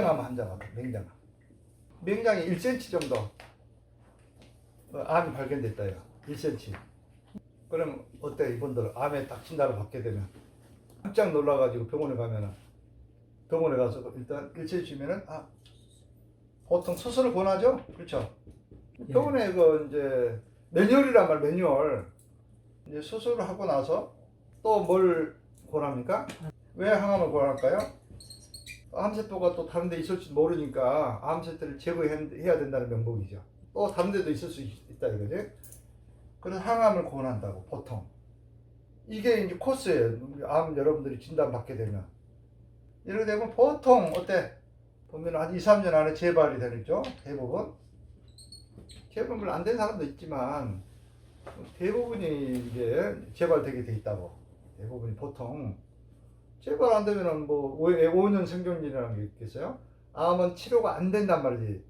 맹장암 환자가 맹장암. 맹장이 1cm 정도 어, 암이 발견됐다요. 1cm. 그럼 어때 이분들 암에 딱 진단을 받게 되면 깜짝 놀라가지고 병원에 가면은 병원에 가서 일단 1cm면은 아 보통 수술을 권하죠. 그렇죠. 예. 병원에 그 이제 매뉴얼이란 말 매뉴얼 이제 수술을 하고 나서 또 뭘 권합니까? 왜 항암을 권할까요? 암세포가 또 다른 데 있을지 모르니까 암세포를 제거해야 된다는 명목이죠. 또 다른 데도 있을 수 있- 있다 이거지. 그래서 항암을 권한다고 보통. 이게 이제 코스예요. 암 여러분들이 진단 받게 되면. 이렇게 되면 보통 어때? 보면 한 2, 3년 안에 재발이 되겠죠. 대부분. 재발은 안 된 사람도 있지만 대부분이 이제 재발되게 돼 있다고. 대부분이 보통 재발 안 되면은 뭐 5년 생존율이라는 게 있겠어요? 암은 치료가 안 된단 말이지.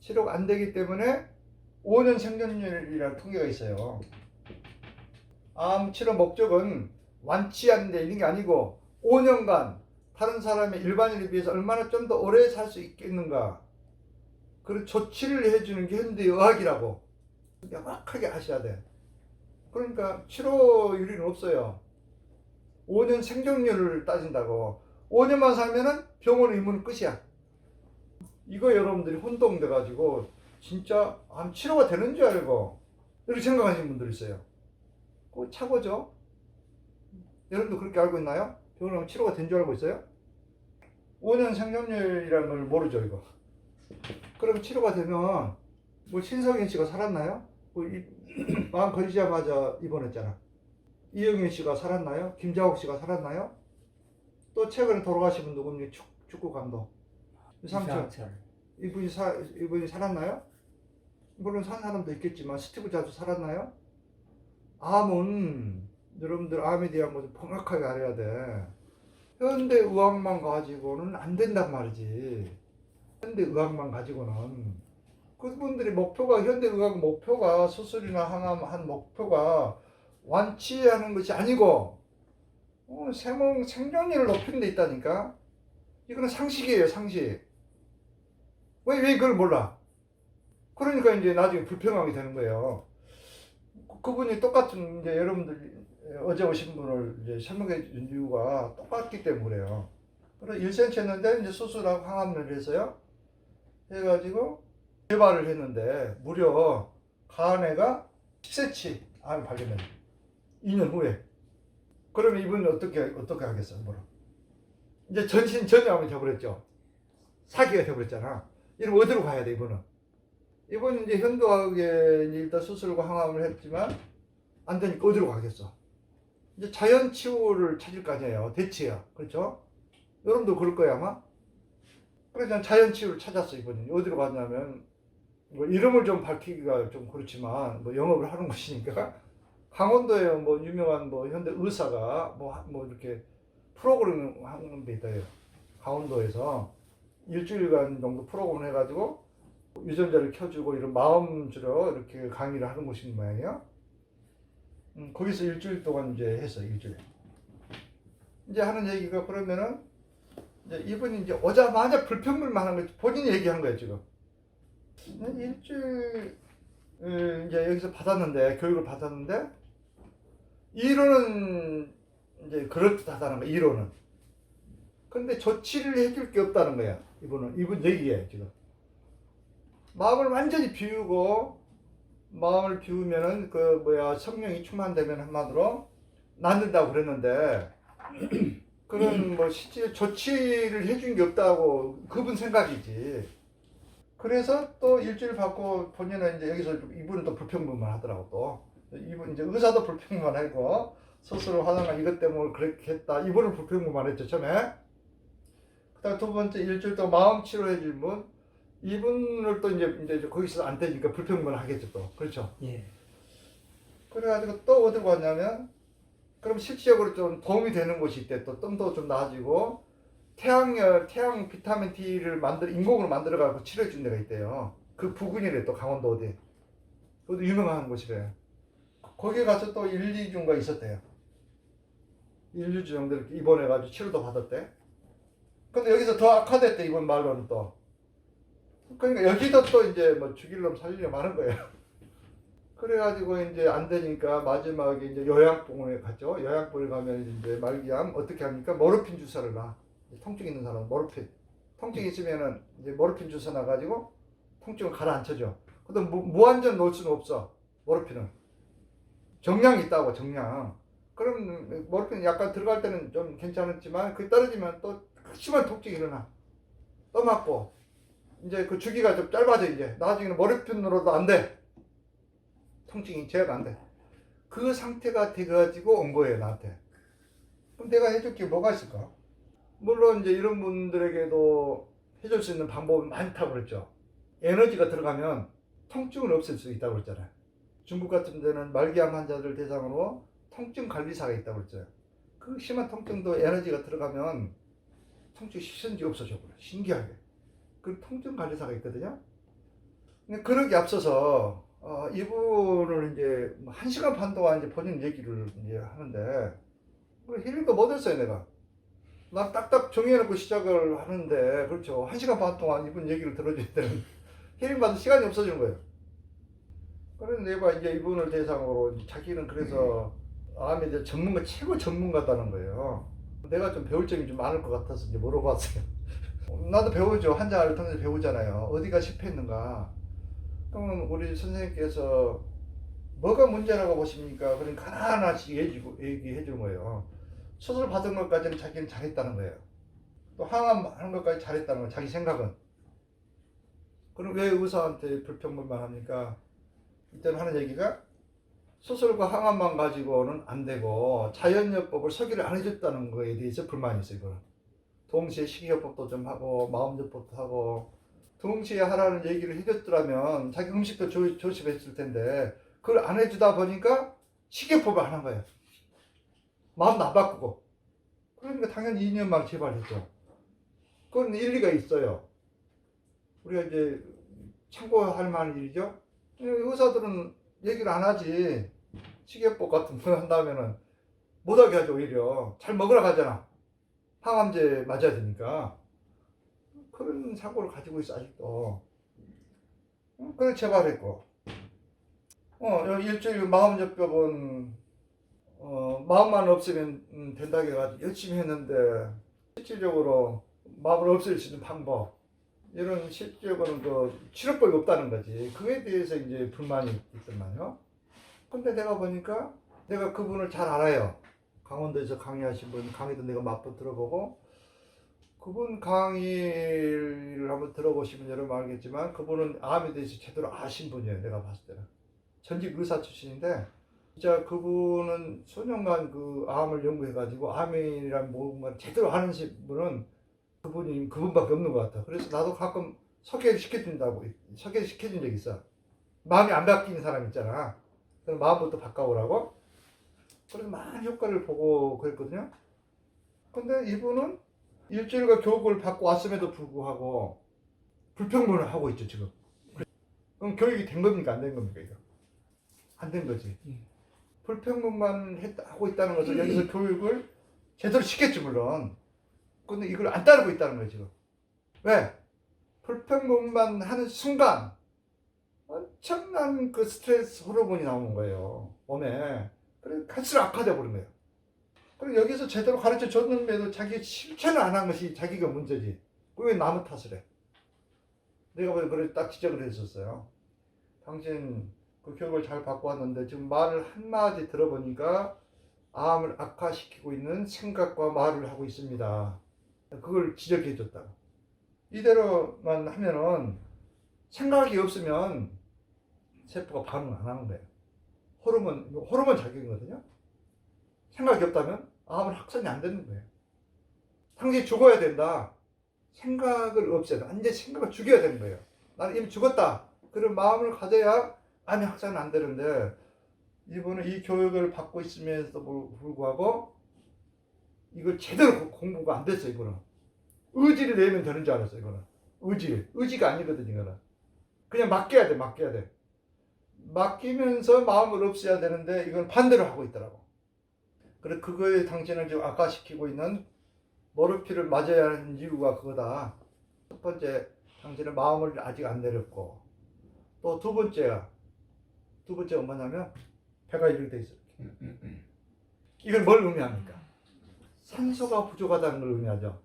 치료가 안 되기 때문에 5년 생존율이라는 통계가 있어요. 암 치료 목적은 완치하는 데 있는 게 아니고 5년간 다른 사람의 일반인에 비해서 얼마나 좀 더 오래 살 수 있겠는가. 그 조치를 해주는 게 현대의학이라고 명확하게 하셔야 돼. 그러니까 치료율은 없어요. 5년 생존율을 따진다고. 5년만 살면은 병원 의무는 끝이야. 이거 여러분들이 혼동돼 가지고 진짜 암 치료가 되는 줄 알고 이렇게 생각하시는 분들 있어요. 그거 착오죠. 여러분도 그렇게 알고 있나요? 병원 가면 치료가 된 줄 알고 있어요? 5년 생존율이라는 걸 모르죠 이거. 그럼 치료가 되면 뭐 신성현 씨가 살았나요? 뭐 이, 마음 걸리자마자 입원했잖아. 이영애 씨가 살았나요? 김자옥 씨가 살았나요? 또 최근에 돌아가신 분 누굽니까? 축, 축구 감독 유상철. 이분이 사 이분이 살았나요? 물론 산 사람도 있겠지만 스티브 잡스 살았나요? 암은 여러분들 암에 대한 것을 정확하게 알아야 돼. 현대 의학만 가지고는 안 된단 말이지. 현대 의학만 가지고는 그분들이 목표가 현대 의학 목표가 수술이나 항암 한 목표가 완치하는 것이 아니고 어, 생명 생존율을 높이는 데 있다니까. 이거는 상식이에요, 상식. 왜, 왜 그걸 몰라? 그러니까 이제 나중에 불평하게 되는 거예요. 그- 그분이 똑같은, 이제 여러분들, 어제 오신 분을 이제 설명해 준 이유가 똑같기 때문에 그래요. 그래서 1cm 했는데 이제 수술하고 항암을 해서요. 해가지고 재발을 했는데 무려 간에가 10cm 암이 발견된 2년 후에. 그러면 이분은 어떻게, 어떻게 하겠어요? 뭐라. 이제 전신 전염이 돼버렸죠. 사기가 돼버렸잖아. 이러면 어디로 가야 돼, 이분은? 이분은 이제 이제 일단 수술과 항암을 했지만 안 되니까 어디로 가겠어? 이제 자연 치유를 찾을 거 아니에요. 대치야. 그렇죠? 여러분도 그럴 거야, 아마? 그래서 자연 치유를 찾았어, 이분이. 어디로 갔냐면, 뭐 이름을 좀 밝히기가 좀 그렇지만, 뭐 영업을 하는 것이니까, 강원도에 뭐 유명한 뭐 현대 의사가 뭐, 하- 뭐 이렇게 프로그램 하는 데 있다, 요 강원도에서. 일주일간 정도 프로그램 해가지고 유전자를 켜주고 이런 마음주로 이렇게 강의를 하는 곳인 모양이에요. 음, 거기서 일주일 동안 이제 했어 일주일. 이제 하는 얘기가 그러면은 이제 이분이 이제 오자마자 불평불만한 거 본인이 얘기한 거예요 지금. 일주일 어, 이제 여기서 받았는데 교육을 받았는데 이론은 이제 그렇다다는 거 이론은. 근데 조치를 해줄 게 없다는 거야. 이분은 이분 얘기해 지금. 마음을 완전히 비우고 마음을 비우면은 그 뭐야 성령이 충만되면 한마디로 낫는다고 그랬는데 그런 뭐 실제 조치를 해준 게 없다고 그분 생각이지. 그래서 또 일주일 받고 본인은 이제 여기서 좀 이분은 또 불평불만 하더라고 또. 이분 이제 의사도 불평만 하고 스스로 하다가 이것 때문에 그렇게 했다. 이분은 불평불만 했죠 처음에. 그다음 두 번째 일주일 동안 마음 치료해 줄 분, 이분을 또 이제 이제 거기서 안 되니까 불평만 하겠죠 또. 그렇죠. 예. 그래가지고 또 어디로 갔냐면 그럼 실질적으로 좀 도움이 되는 곳이 있대. 또 뜸도 좀 나아지고 태양열 태양 비타민 D를 만들 인공으로 만들어 갖고 치료해 준 데가 있대요. 그 부근이래 또 강원도 어디. 그것도 유명한 곳이래. 거기 가서 또 1, 2주인가 있었대요. 1, 2주 정도 이렇게 입원해 가지고 치료도 받았대. 근데 여기서 더 악화됐대 이번 말로는 또. 그러니까 여기도 또 이제 뭐 죽일 놈 살리려면 하는 거예요. 그래가지고 이제 안 되니까 마지막에 이제 요양병원에 갔죠. 요양병원에 가면 이제 말기암 어떻게 합니까? 모르핀 주사를 놔. 통증 있는 사람은 모르핀. 통증 있으면은 이제 모르핀 주사 놔가지고 통증을 가라앉혀줘. 근데 무, 무한전 놓을 수는 없어. 모르핀은. 정량이 있다고 정량. 그럼 모르핀 약간 들어갈 때는 좀 괜찮았지만 그 떨어지면 또 심한 통증이 일어나. 또 맞고 이제 그 주기가 좀 짧아져 이제 나중에는 모르핀으로도 안 돼. 통증이 제어가 안 돼. 그 상태가 돼가지고 온 거예요 나한테. 그럼 내가 해줄 게 뭐가 있을까? 물론 이제 이런 분들에게도 해줄 수 있는 방법은 많다고 그랬죠. 에너지가 들어가면 통증을 없앨 수 있다고 그랬잖아요. 중국 같은 데는 말기암 환자들 대상으로 통증 관리사가 있다고 그랬죠. 그 심한 통증도 에너지가 들어가면 통증이 시선지 없어져 버려. 신기하게. 그 통증 관리사가 있거든요. 근데 그러기 앞서서 어, 이분을 이제 뭐한 시간 반 동안 이제 본인 얘기를 이제 하는데 그 힐링도 못 했어요 내가. 난 딱딱 정해놓고 시작을 하는데 그렇죠. 한 시간 반 동안 이분 얘기를 들어줘야 되는 힐링 받을 시간이 없어지는 거예요. 그래서 내가 이제 이분을 대상으로 자기는 그래서 암에 대해 전문가 최고 전문가다는 거예요. 내가 좀 배울 점이 좀 많을 것 같아서 이제 물어봤어요. 나도 배우죠. 환자를 통해서 배우잖아요. 어디가 실패했는가. 그러면 우리 선생님께서 뭐가 문제라고 보십니까? 그러니까 하나하나씩 얘기해 주는 거예요. 수술 받은 것까지는 자기는 잘했다는 거예요. 또 항암 하는 것까지 잘했다는 거예요. 자기 생각은. 그럼 왜 의사한테 불평불만 합니까? 이때는 하는 얘기가 수술과 항암만 가지고는 안 되고 자연요법을 서기를 안 해줬다는 거에 대해서 불만이 있어요. 이거는. 동시에 식이요법도 좀 하고 마음요법도 하고 동시에 하라는 얘기를 해줬더라면 자기 음식도 조, 조심했을 텐데 그걸 안 해주다 보니까 식이요법을 하는 거예요. 마음도 안 바꾸고 그러니까 당연히 2년만 재발했죠. 그건 일리가 있어요. 우리가 이제 참고할 만한 일이죠. 의사들은 얘기를 안 하지. 식이요법 같은 거 한다면은 못하게 하죠, 오히려. 잘 먹으라 가잖아. 항암제 맞아야 되니까. 그런 사고를 가지고 있어, 아직도. 어, 그래, 재발했고. 어, 일주일 마음접병은, 어, 마음만 없으면 음, 된다고 해가지고 열심히 했는데, 실질적으로 마음을 없앨 수 있는 방법, 이런 실질적으로는 그 치료법이 없다는 거지. 그에 대해서 이제 불만이 말이요. 근데 내가 보니까 내가 그분을 잘 알아요. 강원도에서 강의하신 분, 강의도 내가 맛보 들어보고, 그분 강의를 한번 들어보시면 여러분 알겠지만, 그분은 암에 대해서 제대로 아신 분이에요. 내가 봤을 때는. 전직 의사 출신인데, 진짜 그분은 수년간 그 암을 연구해가지고, 암이란 뭔가 제대로 하는 분은 그분이 그분밖에 없는 것 같아. 그래서 나도 가끔 소개를 시켜준다고 소개를 시켜준 적 있어. 마음이 안 바뀌는 사람 있잖아. 그럼 마음부터 바꿔오라고. 그래서 많은 효과를 보고 그랬거든요. 근데 이분은 일주일간 교육을 받고 왔음에도 불구하고 불평불을 하고 있죠 지금. 그럼 교육이 된 겁니까 안 된 겁니까 이거? 안 된 거지. 불평불만 했- 하고 있다는 것은 여기서 교육을 제대로 시켰지 물론. 근데 이걸 안 따르고 있다는 거예요, 지금. 왜? 불평불만 하는 순간 엄청난 그 스트레스 호르몬이 나오는 거예요, 몸에. 그래, 갈수록 악화돼 버린 거예요. 그리고 여기서 제대로 가르쳐 줬는데도 자기 실천을 안 한 것이 자기가 문제지. 왜 남의 탓을 해? 내가 그래 딱 지적을 했었어요. 당신 그 교육을 잘 받고 왔는데 지금 말을 한마디 들어보니까 암을 악화시키고 있는 생각과 말을 하고 있습니다. 그걸 지적해 줬다. 이대로만 하면은 생각이 없으면 세포가 반응 안 하는 거예요. 호르몬, 호르몬 작용이거든요. 생각이 없다면 암은 확산이 안 되는 거예요. 당신이 죽어야 된다. 생각을 없애야 돼. 완전 생각을 죽여야 되는 거예요. 나는 이미 죽었다. 그런 마음을 가져야 암이 확산이 안 되는데 이분은 이 교육을 받고 있으면서도 불구하고 이걸 제대로 공부가 안 됐어 이거는 의지를 내면 되는 줄 알았어 이거는 의지. 의지가 아니거든 이거는. 그냥 맡겨야 돼 맡겨야 돼. 맡기면서 마음을 없애야 되는데 이건 반대로 하고 있더라고. 그래 그거에 당신을 지금 악화시키고 있는 머르피를 맞아야 하는 이유가 그거다. 첫 번째, 당신은 마음을 아직 안 내렸고, 또 두 번째야. 두 번째가 뭐냐면, 배가 이렇게 돼 있어. 이걸 뭘 의미합니까? 산소가 부족하다는 걸 의미하죠.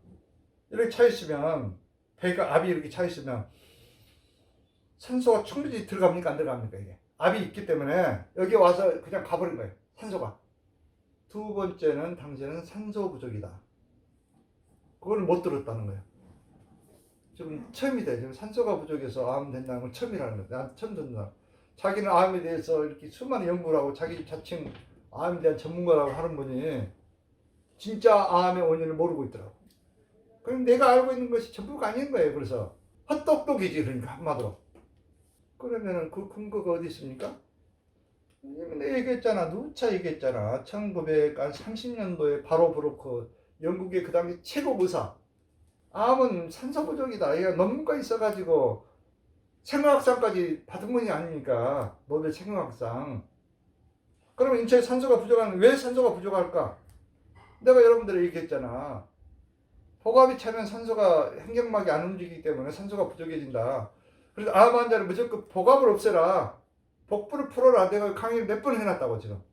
이렇게 차 있으면, 배가, 압이 이렇게 차 있으면, 산소가 충분히 들어갑니까? 안 들어갑니까? 이게. 압이 있기 때문에, 여기 와서 그냥 가버린 거예요. 산소가. 두 번째는 당신은 산소 부족이다. 그걸 못 들었다는 거예요. 지금 처음이다. 지금 산소가 부족해서 암 된다는 건 처음이라는 거예요. 난 처음 듣는다. 자기는 암에 대해서 이렇게 수많은 연구를 하고 자기 자칭 암에 대한 전문가라고 하는 분이 진짜 암의 원인을 모르고 있더라고. 그럼 내가 알고 있는 것이 전부가 아닌 거예요. 그래서 헛똑똑이지 그러니까 한마디로. 그러면은 그 근거가 어디 있습니까? 내가 얘기했잖아. 누차 얘기했잖아. 1930년도에 바로 브로커 영국의 그 당시 최고 의사. 암은 산소 부족이다. 얘가 논문가 있어가지고 생화학상까지 받은 분이 아니니까 노벨 생화학상. 그러면 인체에 산소가 부족하면 왜 산소가 부족할까? 내가 여러분들에게 얘기했잖아. 복압이 차면 산소가 횡격막이 안 움직이기 때문에 산소가 부족해진다. 그래서 암 환자를 무조건 복압을 없애라. 복부를 풀어라. 내가 강의를 몇 번 해놨다고 지금.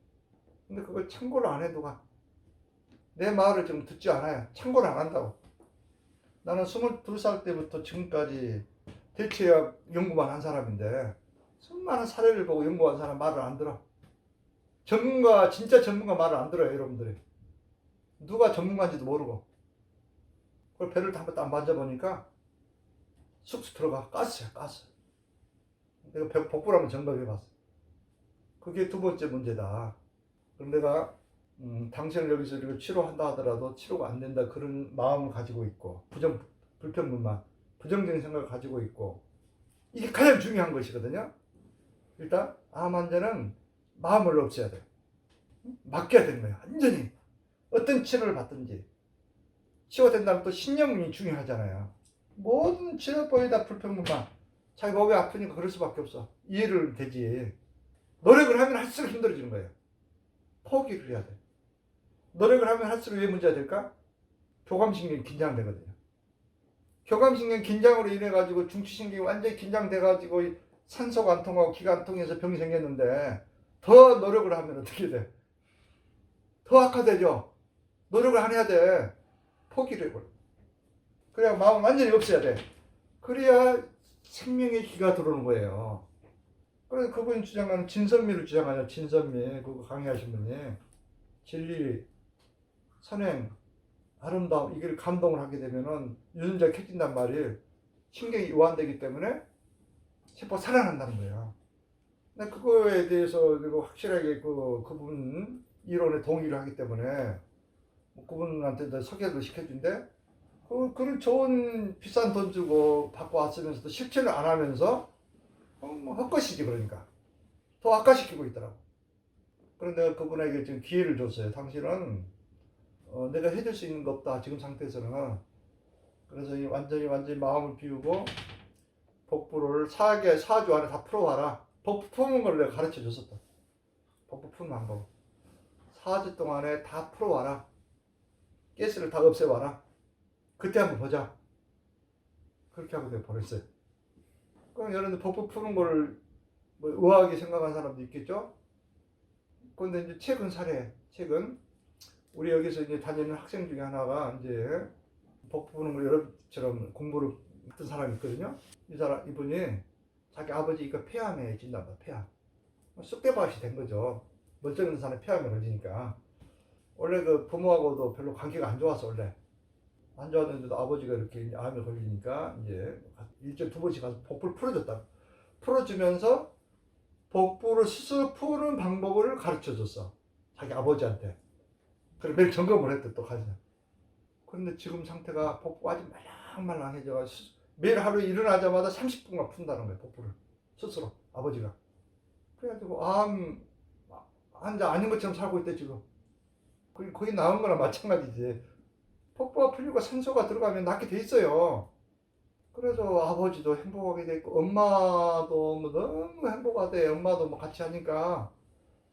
근데 그걸 참고를 안 해도 가. 내 말을 좀 듣지 않아요. 참고를 안 한다고. 나는 22살 때부터 지금까지 대체약 연구만 한 사람인데 수많은 사례를 보고 연구한 사람 말을 안 들어. 전문가, 진짜 전문가 말을 안 들어요, 여러분들이. 누가 전문가인지도 모르고. 그걸 배를 한번 딱 만져보니까 쑥쑥 들어가. 가스야, 가스. 내가 복- 복부를 한번 점검해봤어. 그게 두 번째 문제다. 그럼 내가 음, 당신을 여기서 이렇게 치료한다 하더라도 치료가 안 된다 그런 마음을 가지고 있고 부정 불평분만 부정적인 생각을 가지고 있고 이게 가장 중요한 것이거든요. 일단 암 환자는 마음을 없애야 돼. 맡겨야 되는 거예요. 완전히 어떤 치료를 받든지 치료가 된다면 또 신념이 중요하잖아요. 모든 치료법에다 불평분만 자기 몸이 아프니까 그럴 수밖에 없어. 이해를 되지. 노력을 하면 할수록 힘들어지는 거예요. 포기를 해야 돼. 노력을 하면 할수록 왜 문제가 될까? 교감신경이 긴장되거든요. 교감신경 긴장으로 인해 가지고 중추신경이 완전히 긴장돼 가지고 산소가 안 통하고 기가 안 통해서 병이 생겼는데 더 노력을 하면 어떻게 돼? 더 악화되죠. 노력을 안 해야 돼. 포기를 해버려. 그래야 마음 완전히 없애야 돼. 그래야 생명의 기가 들어오는 거예요. 그래서 그분이 주장하는 진선미를 주장하죠. 진선미 그거 강의하신 분이 진리, 선행, 아름다움 이걸 감동을 하게 되면은 유전자 켜진단 말이에요. 신경이 이완되기 때문에 세포 가 살아난다는 거예요. 그거에 대해서 확실하게 그 그분 이론에 동의를 하기 때문에 뭐 그분한테 소개도 시켜준대. 그 그런 좋은 비싼 돈 주고 받고 왔으면서도 실천을 안 하면서 어, 뭐 헛것이지 그러니까 더 악화시키고 있더라고. 그런데 그분에게 지금 기회를 줬어요. 당신은 어, 내가 해줄 수 있는 거 없다 지금 상태에서는. 그래서 이 완전히 완전히 마음을 비우고 복부를 4개 4주 안에 다 풀어와라. 복부 푸는 걸 내가 가르쳐 줬었다. 복부 푸는 방법. 4주 동안에 다 풀어와라. 가스를 다 없애와라. 그때 한번 보자. 그렇게 하고 내가 보냈어요. 그럼 여러분들 복부 푸는 거를 뭐 의아하게 생각하는 사람도 있겠죠? 그런데 이제 최근 사례, 최근 우리 여기서 이제 다니는 학생 중에 하나가 이제 복부 푸는 걸 여러분처럼 공부를 했던 사람이 있거든요. 이 사람 이분이 자기 아버지가 폐암에 진단 봐, 폐암. 쑥대밭이 된 거죠. 멀쩡한 사람이 폐암에 걸리니까 원래 그 부모하고도 별로 관계가 안 좋았어 원래. 안 좋았는데도 아버지가 이렇게 암에 걸리니까 이제 일주일 두 번씩 가서 복부를 풀어줬다. 풀어주면서 복부를 스스로 푸는 방법을 가르쳐 줬어. 자기 아버지한테. 그래 매일 점검을 했대 또 가서. 그런데 지금 상태가 복부 아주 말랑말랑해져가지고 매일 하루 일어나자마자 30분간 푼다는 거예요 복부를 스스로 아버지가. 그래가지고 암 환자 아닌 것처럼 살고 있대 지금. 거의 거의 나은 거랑 마찬가지지. 복부가 풀리고 산소가 들어가면 낫게 돼 있어요. 그래서 아버지도 행복하게 됐고 엄마도 뭐 너무 행복하대. 엄마도 뭐 같이 하니까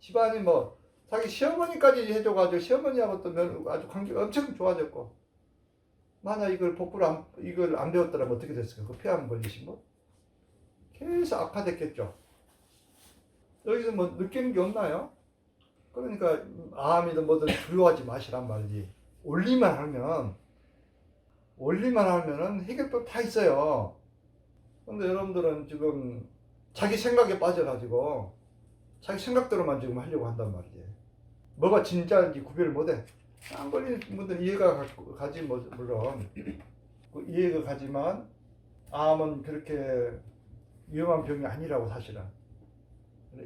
집안이 뭐 자기 시어머니까지 해줘가지고 시어머니하고 또 면- 아주 관계가 엄청 좋아졌고 만약 이걸 복부를 안, 이걸 안 배웠더라면 어떻게 됐을까? 그 폐암 걸리신 분? 계속 악화됐겠죠. 여기서 뭐 느끼는 게 없나요? 그러니까 암이든 뭐든 두려워하지 마시란 말이지. 올리만 하면 올리만 하면은 해결법 다 있어요. 근데 여러분들은 지금 자기 생각에 빠져가지고 자기 생각대로만 지금 하려고 한단 말이지. 뭐가 진짜인지 구별을 못해. 안 걸리는 분들은 이해가 가- 가지 뭐- 물론. 그 이해가 가지만 암은 그렇게 위험한 병이 아니라고 사실은.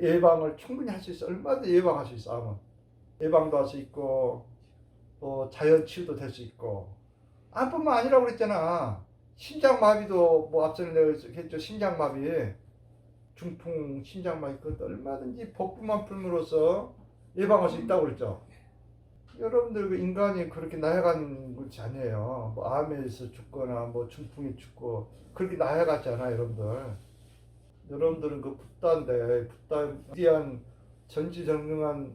예방을 충분히 할 수 있어. 얼마든지 예방할 수 있어 암은. 예방도 할 수 있고 또 자연 치유도 될 수 있고. 암뿐만 아니라고 그랬잖아. 심장마비도 뭐 앞전에 내가 했죠. 심장마비 중풍 심장마비 그것도 얼마든지 복부만 풀므로써 예방할 수 있다고 그랬죠? 여러분들 그 인간이 그렇게 나해가는 것이 아니에요. 뭐 암에서 죽거나 뭐 중풍에 죽고 그렇게 나해갔지 않아 여러분들. 여러분들은 그 붓다인데 붓다 위대한 전지전능한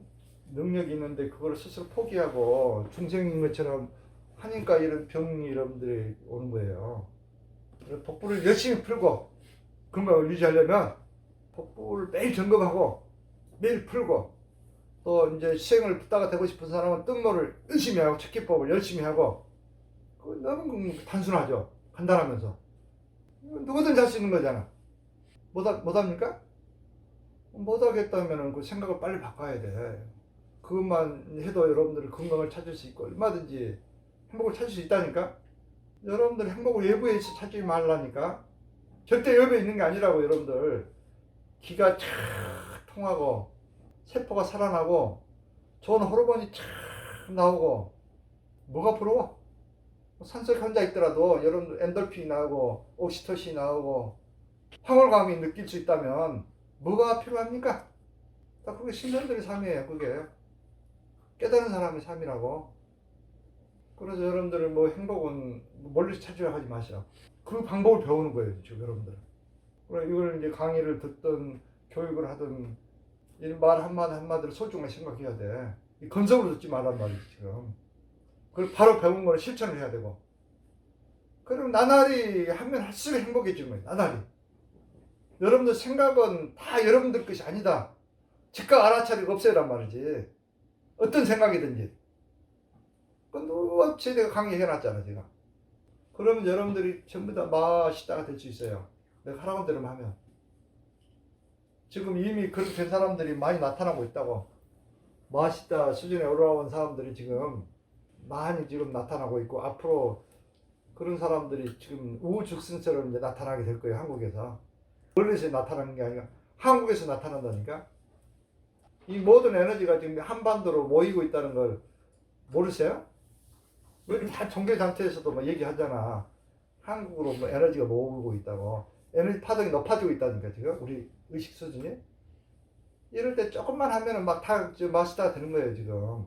능력이 있는데 그걸 스스로 포기하고 중생인 것처럼 하니까 이런 병이 여러분들이 오는 거예요. 복부를 열심히 풀고 건강을 유지하려면 복부를 매일 점검하고 매일 풀고 또 이제 시행을 붓다가 되고 싶은 사람은 뜬모를 열심히 하고 책기법을 열심히 하고 그 너무 단순하죠. 간단하면서 누구든지 할수 있는 거잖아. 못, 하, 못 합니까? 못 하겠다면 그 생각을 빨리 바꿔야 돼. 그것만 해도 여러분들이 건강을 찾을 수 있고 얼마든지 행복을 찾을 수 있다니까? 여러분들 행복을 외부에서 찾지 말라니까? 절대 외부에 있는 게 아니라고 여러분들. 기가 쫙 통하고 세포가 살아나고 좋은 호르몬이 쫙 나오고 뭐가 부러워? 산소에 혼자 있더라도 여러분들 엔돌핀이 나오고 옥시토신이 나오고 황홀감이 느낄 수 있다면 뭐가 필요합니까? 다 그게 신선들의 삶이에요. 그게 깨달은 사람의 삶이라고. 그래서 여러분들은 뭐 행복은 멀리서 찾으려 하지 마시오. 그 방법을 배우는 거예요, 지금 여러분들. 그래 이걸 이제 강의를 듣든 교육을 하든 이말 한마디 한마디를 소중하게 생각해야 돼. 이 건성으로 듣지 말란 말이지 지금. 그걸 바로 배운 거를 실천을 해야 되고. 그럼 나날이 하면 할수록 행복해지는. 나날이. 여러분들 생각은 다 여러분들 것이 아니다. 즉각 알아차리고 없애란 말이지. 어떤 생각이든지. 그건 누없이 내가 강의해놨잖아, 제가. 그러면 여러분들이 전부 다 마시다가 될 수 있어요. 내가 하라는 대로만 하면. 지금 이미 그렇게 된 사람들이 많이 나타나고 있다고. 마시다 수준에 올라온 사람들이 지금 많이 지금 나타나고 있고, 앞으로 그런 사람들이 지금 우후죽순처럼 이제 나타나게 될 거예요, 한국에서. 멀리서 나타나는 게 아니라 한국에서 나타난다니까. 이 모든 에너지가 지금 한반도로 모이고 있다는 걸 모르세요? 우리 다 종교단체에서도 뭐 얘기하잖아. 한국으로 뭐 에너지가 모으고 있다고. 에너지 파동이 높아지고 있다니까, 지금. 우리 의식 수준이. 이럴 때 조금만 하면은 막다 마스터가 되는 거예요, 지금.